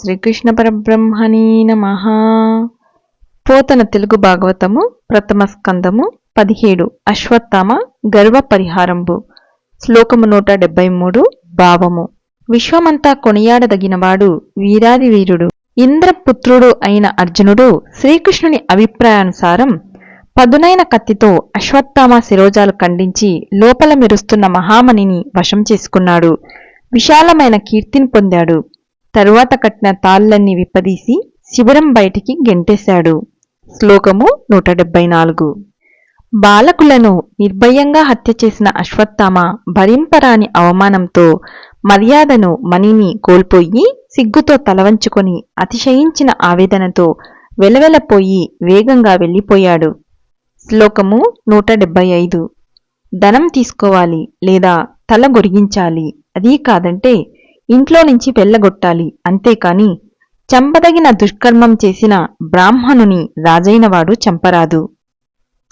శ్రీకృష్ణ పరబ్రహ్మణీ నమ. పోతన తెలుగు భాగవతము ప్రథమ స్కందము పదిహేడు అశ్వత్థామ గర్వ పరిహారంబు. శ్లోకము నూట డెబ్బై మూడు భావము. విశ్వమంతా కొనియాడదగినవాడు వీరాది వీరుడు. ఇంద్రపుత్రుడు అయిన అర్జునుడు శ్రీకృష్ణుని అభిప్రాయానుసారం పదునైన కత్తితో అశ్వత్థామ శిరోజాలు ఖండించి లోపల మెరుస్తున్న మహామణిని వశం చేసుకున్నాడు. విశాలమైన కీర్తిని పొందాడు. తరువాత కట్టిన తాళ్ళన్నీ విప్పదీసి శిబిరం బయటికి గెంటేశాడు. శ్లోకము నూట డెబ్బై నాలుగు. బాలకులను నిర్భయంగా హత్య చేసిన అశ్వత్థామ భరింపరాని అవమానంతో మర్యాదను మణిని కోల్పోయి సిగ్గుతో తలవంచుకొని అతిశయించిన ఆవేదనతో వెలవెలపోయి వేగంగా వెళ్ళిపోయాడు. శ్లోకము నూట డెబ్బై ఐదు. ధనం తీసుకోవాలి లేదా తల గొరిగించాలి అదీ కాదంటే ఇంట్లో నుంచి వెళ్ళగొట్టాలి. అంతేకాని చంపదగిన దుష్కర్మం చేసిన బ్రాహ్మణుని రాజైనవాడు చంపరాదు.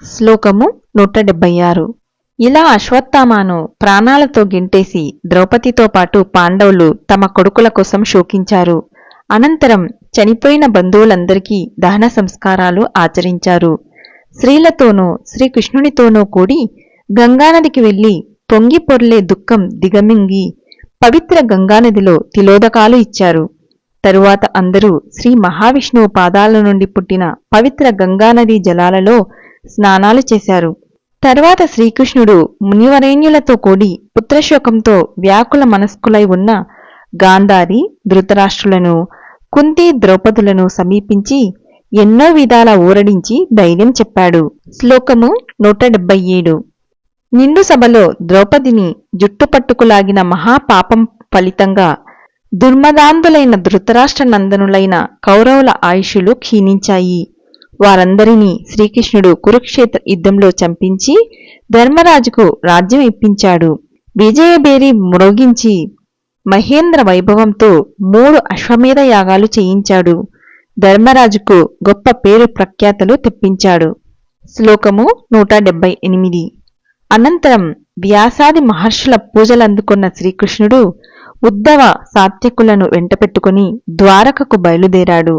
శ్లోకము నూట డెబ్బై ఆరు. ఇలా అశ్వత్థామాను ప్రాణాలతో గింటేసి ద్రౌపదితో పాటు పాండవులు తమ కొడుకుల కోసం శోకించారు. అనంతరం చనిపోయిన బంధువులందరికీ దహన సంస్కారాలు ఆచరించారు. స్త్రీలతోనూ శ్రీకృష్ణునితోనూ కూడి గంగానదికి వెళ్ళి పొంగి పొర్లే దుఃఖం దిగమింగి పవిత్ర గంగానదిలో తిలోదకాలు ఇచ్చారు. తరువాత అందరూ శ్రీ మహావిష్ణువు పాదాల నుండి పుట్టిన పవిత్ర గంగానదీ జలాలలో స్నానాలు చేశారు. తరువాత శ్రీకృష్ణుడు మునివరేణ్యులతో కూడి పుత్రశోకంతో వ్యాకుల మనస్కులై ఉన్న గాంధారి ధృతరాష్ట్రులను కుంతి ద్రౌపదులను సమీపించి ఎన్నో విధాల ఊరడించి ధైర్యం చెప్పాడు. శ్లోకము నూట డెబ్బై ఏడు. నిండు సభలో ద్రౌపదిని జుట్టుపట్టుకులాగిన మహాపాపం ఫలితంగా దుర్మదాంధులైన ధృతరాష్ట్ర నందనులైన కౌరవుల ఆయుషులు క్షీణించాయి. వారందరినీ శ్రీకృష్ణుడు కురుక్షేత్ర యుద్ధంలో చంపించి ధర్మరాజుకు రాజ్యం ఇప్పించాడు. విజయబేరి మ్రోగించి మహేంద్ర వైభవంతో మూడు అశ్వమేధ యాగాలు చేయించాడు. ధర్మరాజుకు గొప్ప పేరు ప్రఖ్యాతలు తెప్పించాడు. శ్లోకము నూట డెబ్బై ఎనిమిది. అనంతరం వ్యాసాది మహర్షుల పూజలందుకున్న శ్రీకృష్ణుడు ఉద్ధవ సాత్యకులను వెంటపెట్టుకుని ద్వారకకు బయలుదేరాడు.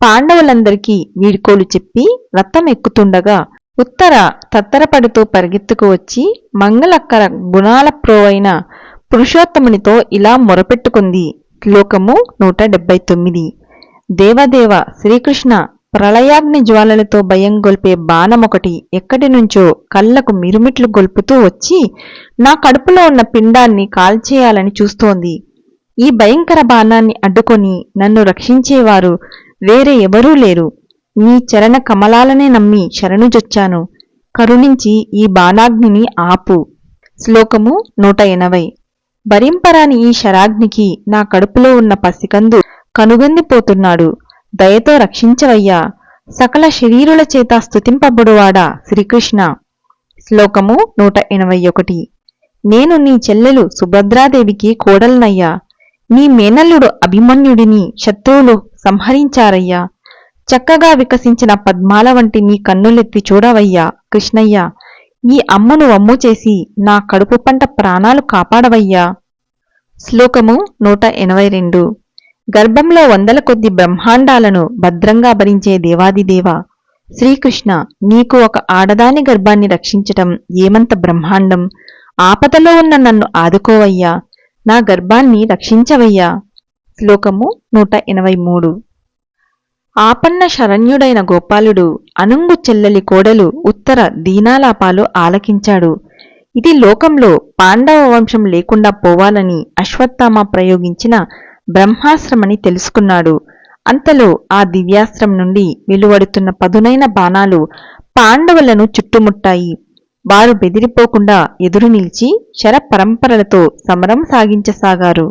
పాండవులందరికీ వీడ్కోలు చెప్పి రథం ఎక్కుతుండగా ఉత్తర తత్తరపడుతూ పరిగెత్తుకు వచ్చి మంగళక్కర గుణాల ప్రోవైన పురుషోత్తమునితో ఇలా మొరపెట్టుకుంది. శ్లోకము నూట డెబ్బై తొమ్మిది. దేవదేవ శ్రీకృష్ణ ప్రళయాగ్ని జ్వాలలతో భయం గొల్పే బాణమొకటి ఎక్కడి నుంచో కళ్ళకు మిరుమిట్లు గొల్పుతూ వచ్చి నా కడుపులో ఉన్న పిండాన్ని కాల్చేయాలని చూస్తోంది. ఈ భయంకర బాణాన్ని అడ్డుకొని నన్ను రక్షించేవారు వేరే ఎవరూ లేరు. నీ చరణ కమలాలనే నమ్మి శరణుజొచ్చాను కరుణించి ఈ బాణాగ్నిని ఆపు. శ్లోకము నూట ఎనభై. భరింపరాని ఈ శరాగ్నికి నా కడుపులో ఉన్న పసికందు కనుగొందిపోతున్నాడు. దయతో రక్షించవయ్యా. సకల శరీరుల చేత స్తుతింపబడువాడా శ్రీకృష్ణ? శ్లోకము నూట ఎనభై ఒకటి. నేను నీ చెల్లెలు సుభద్రాదేవికి కోడలనయ్యా. నీ మేనల్లుడు అభిమన్యుడిని శత్రువులు సంహరించారయ్యా. చక్కగా వికసించిన పద్మాల వంటి నీ కన్నులెత్తి చూడవయ్యా కృష్ణయ్య. ఈ అమ్మును వమ్ము చేసి నా కడుపు పంట ప్రాణాలు కాపాడవయ్యా. శ్లోకము నూట ఎనభై రెండు. గర్భంలో వందల కొద్ది బ్రహ్మాండాలను భద్రంగా భరించే దేవాదిదేవ శ్రీకృష్ణ నీకు ఒక ఆడదాని గర్భాన్ని రక్షించటం ఏమంత బ్రహ్మాండం? ఆపదలో ఉన్న నన్ను ఆదుకోవయ్యా. నా గర్భాన్ని రక్షించవయ్యా. శ్లోకము నూట ఎనభై మూడు. ఆపన్న శరణ్యుడైన గోపాలుడు అనుంగు చెల్లెలి కోడలు ఉత్తర దీనాలాపాలు ఆలకించాడు. ఇది లోకంలో పాండవ వంశం లేకుండా పోవాలని అశ్వత్థామ ప్రయోగించిన బ్రహ్మాశ్రమని తెలుసుకున్నాడు. అంతలో ఆ దివ్యాస్త్రం నుండి వెలువడుతున్న పదునైన బాణాలు పాండవులను చుట్టుముట్టాయి. వారు బెదిరిపోకుండా ఎదురు నిలిచి శర పరంపరలతో సమరం సాగించసాగారు.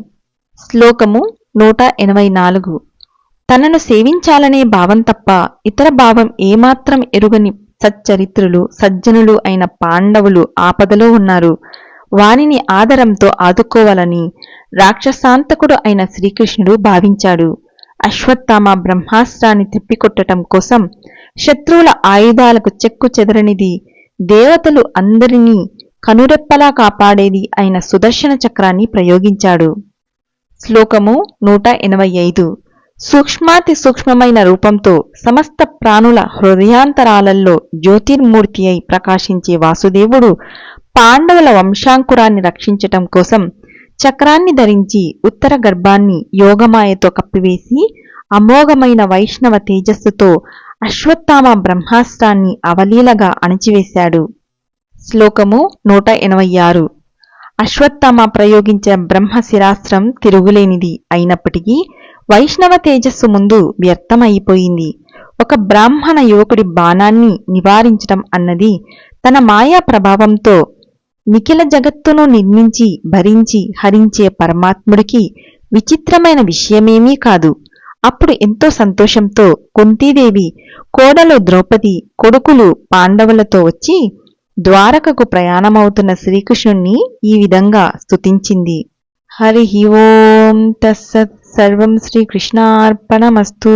శ్లోకము నూట ఎనభై నాలుగు. తనను సేవించాలనే భావం తప్ప ఇతర భావం ఏమాత్రం ఎరుగని సచ్చరిత్రులు సజ్జనులు అయిన పాండవులు ఆపదలో ఉన్నారు. వానిని ఆదరంతో ఆదుకోవాలని రాక్షసాంతకుడు అయిన శ్రీకృష్ణుడు భావించాడు. అశ్వత్థామ బ్రహ్మాస్త్రాన్ని తిప్పికొట్టటం కోసం శత్రువుల ఆయుధాలకు చెక్కు చెదరనిది దేవతలు అందరినీ కనురెప్పలా కాపాడేది అయిన సుదర్శన చక్రాన్ని ప్రయోగించాడు. శ్లోకము నూట ఎనభై ఐదు. సూక్ష్మాతి సూక్ష్మమైన రూపంతో సమస్త ప్రాణుల హృదయాంతరాలలో జ్యోతిర్మూర్తి అయి ప్రకాశించే వాసుదేవుడు పాండవుల వంశాంకురాన్ని రక్షించటం కోసం చక్రాన్ని ధరించి ఉత్తర గర్భాన్ని యోగమాయతో కప్పివేసి అమోఘమైన వైష్ణవ తేజస్సుతో అశ్వత్థామ బ్రహ్మాస్త్రాన్ని అవలీలగా అణచివేశాడు. శ్లోకము నూట ఎనభై ఆరు అశ్వత్థామ ప్రయోగించిన బ్రహ్మ శిరాస్త్రం తిరుగులేనిది అయినప్పటికీ వైష్ణవ తేజస్సు ముందు వ్యర్థమైపోయింది. ఒక బ్రాహ్మణ యువకుడి బాణాన్ని నివారించడం అన్నది తన మాయా ప్రభావంతో నిఖిల జగత్తును నిర్మించి భరించి హరించే పరమాత్ముడికి విచిత్రమైన విషయమేమీ కాదు. అప్పుడు ఎంతో సంతోషంతో కుంతీదేవి కోడలు ద్రౌపది కొడుకులు పాండవులతో వచ్చి ద్వారకకు ప్రయాణమవుతున్న శ్రీకృష్ణుణ్ణి ఈ విధంగా స్తుతించింది. హరి ఓం తస్సత్ సర్వం శ్రీకృష్ణార్పణమస్తు.